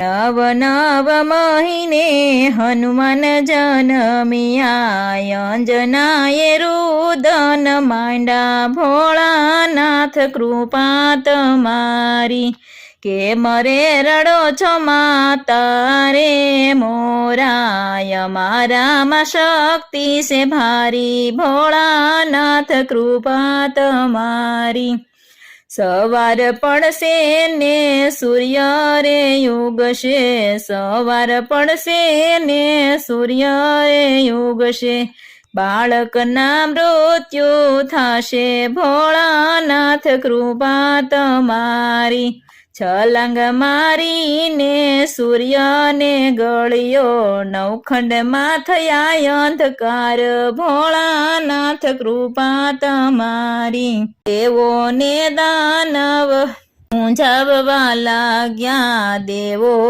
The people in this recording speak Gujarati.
નવ નવ મહિને હનુમાન જનમિયા અંજનાએ રુદન માંડા ભોળાનાથ કૃપા તમારી કે મરે રડો છો માતા રે મોરાય મારામાં શક્તિ છે ભારી, ભોળાનાથ કૃપા તમારી સવાર પડશે ને સૂર્ય રે યુગશે સવાર પડશે ને સૂર્ય રે યુગશે બાળકના મૃત્યુ થશે ભોળાનાથ કૃપા તમારી. છલંગ મારીને સૂર્યને ગળ્યો નવખંડમાં થયા અંધકાર. ભોળાનાથ કૃપા તમારી. દેવોને દાનવ ઊંઝાવવા લાગ્યા. દેવો